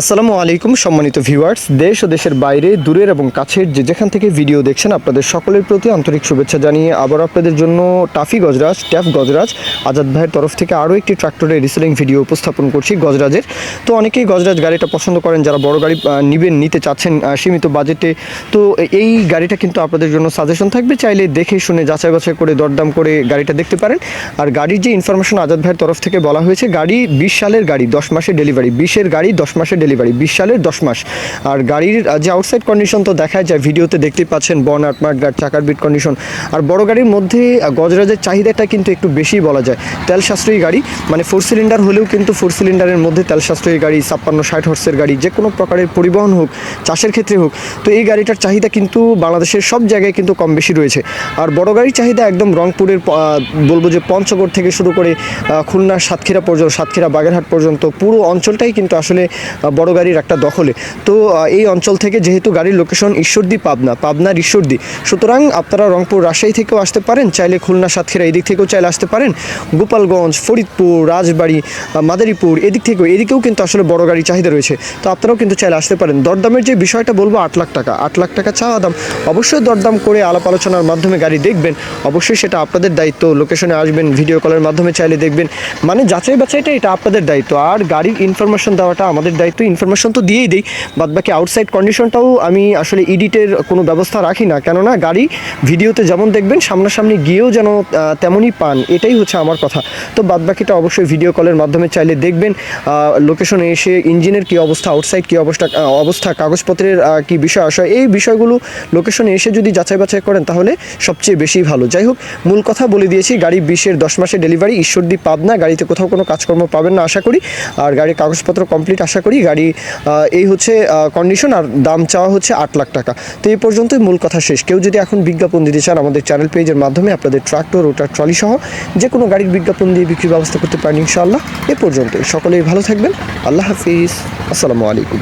আসসালামু আলাইকুম, সম্মানিত ভিউয়ার্স। দেশ ও দেশের বাইরে, দূরের এবং কাছের যে যেখান থেকে ভিডিও দেখছেন, আপনাদের সকলের প্রতি আন্তরিক শুভেচ্ছা জানিয়ে আবার আপনাদের জন্য টাফি গজরাজ, ট্যাফ গজরাজ, আজাদ ভাইয়ের তরফ থেকে আরও একটি ট্রাক্টরের রিসেলিং ভিডিও উপস্থাপন করছি গজরাজের। তো অনেকেই গজরাজ গাড়িটা পছন্দ করেন, যারা বড় গাড়ি নিবেন, নিতে চাচ্ছেন সীমিত বাজেটে। তো এই গাড়িটা কিন্তু আপনাদের জন্য সাজেশন থাকবে, চাইলে দেখে শুনে যাচাই বাছাই করে, দরদাম করে গাড়িটা দেখতে পারেন। আর গাড়ির যে ইনফরমেশন আজাদ ভাইয়ের তরফ থেকে বলা হয়েছে, গাড়ি বিশ সালের গাড়ি, দশ মাসের ডেলিভারি বিশের গাড়ি দশ মাসের ডেলিভারি বিশ সালের দশ মাস। আর গাড়ির যে আউটসাইড কন্ডিশন তো দেখায় যায় ভিডিওতে দেখতেই পাচ্ছেন বন বনাট মাঠগাট চাকার বিট কন্ডিশন আর বড় গাড়ির মধ্যে গজরাজের চাহিদাটা কিন্তু একটু বেশি বলা যায়। তেল সাশ্রয়ী গাড়ি মানে ফোর সিলিন্ডার হলেও কিন্তু ফোর সিলিন্ডারের মধ্যে তেল সাশ্রয়ী গাড়ি ছাপ্পান্ন ষাট হর্সের গাড়ি যে কোনো প্রকারের পরিবহন হোক চাষের ক্ষেত্রে হোক তো এই গাড়িটার চাহিদা কিন্তু বাংলাদেশের সব জায়গায় কিন্তু কম বেশি রয়েছে। আর বড় গাড়ির চাহিদা একদম রংপুরের বলব যে পঞ্চগড় থেকে শুরু করে আহ, খুলনা সাতক্ষীরা পর্যন্ত সাতক্ষীরা বাগেরহাট পর্যন্ত পুরো অঞ্চলটাই কিন্তু আসলে বড় গাড়ির একটা দখলে। তো এই অঞ্চল থেকে যেহেতু গাড়ির লোকেশন ঈশ্বরদী, পাবনা, পাবনার ঈশ্বরদী, সুতরাং আপনারা রংপুর, রাজশাহী থেকেও আসতে পারেন, চাইলে খুলনা, সাতক্ষীরা এদিক থেকেও চাইলে আসতে পারেন। গোপালগঞ্জ, ফরিদপুর, রাজবাড়ি মাদারীপুর এদিক থেকেও, এদিকেও কিন্তু আসলে বড় গাড়ির চাহিদা রয়েছে। তো আপনারাও কিন্তু চাইলে আসতে পারেন। দরদামের যে বিষয়টা বলব, আট লাখ টাকা। আট লাখ টাকা চাওয়া দাম। অবশ্যই দরদাম করে আলাপ আলোচনার মাধ্যমে গাড়ি দেখবেন। অবশ্যই সেটা আপনাদের দায়িত্ব। লোকেশনে আসবেন ভিডিও কলের মাধ্যমে চাইলে দেখবেন। মানে যাচাই বাছাইটা এটা আপনাদের দায়িত্ব। আর গাড়ির ইনফরমেশন দেওয়াটা আমাদের দায়িত্ব। ইনফরমেশন তো দিয়েই দিই, বাদ বাকি আউটসাইড কন্ডিশনটাও আমি আসলে এডিটের কোনো ব্যবস্থা রাখি না। কেননা গাড়ি ভিডিওতে যেমন দেখবেন, সামনাসামনি গিয়েও যেন তেমনই পান। এটাই হচ্ছে আমার কথা। তো বাদ বাকিটা অবশ্যই ভিডিও কলের মাধ্যমে চাইলে দেখবেন লোকেশনে এসে ইঞ্জিনের কী অবস্থা আউটসাইড কী অবস্থা অবস্থা, কাগজপত্রের কী বিষয় আসয় এই বিষয়গুলো লোকেশনে এসে যদি যাচাই বাছাই করেন, তাহলে সবচেয়ে বেশি ভালো। যাই হোক, মূল কথা বলে দিয়েছি, গাড়ি বিশের দশ মাসের ডেলিভারি ঈশ্বরদীপ পাবনা, গাড়িতে কোথাও কোনো কাজকর্ম পাবেন না, আশা করি। আর গাড়ির কাগজপত্র কমপ্লিট আশা করি গাড়ি এই হচ্ছে কন্ডিশন আর দাম চাওয়া হচ্ছে আট লাখ টাকা। তো এই পর্যন্তই মূল কথা শেষ। কেউ যদি এখন বিজ্ঞাপন দিতে চান, আমাদের চ্যানেল পেজের মাধ্যমে আপনাদের ট্রাক্টর ওটার ট্রলি সহ যে কোনো গাড়ির বিজ্ঞাপন দিয়ে বিক্রির ব্যবস্থা করতে পারেন ইনশাআল্লাহ। এ পর্যন্তই। সকলেই ভালো থাকবেন। আল্লাহ হাফিজ। আসসালামু আলাইকুম।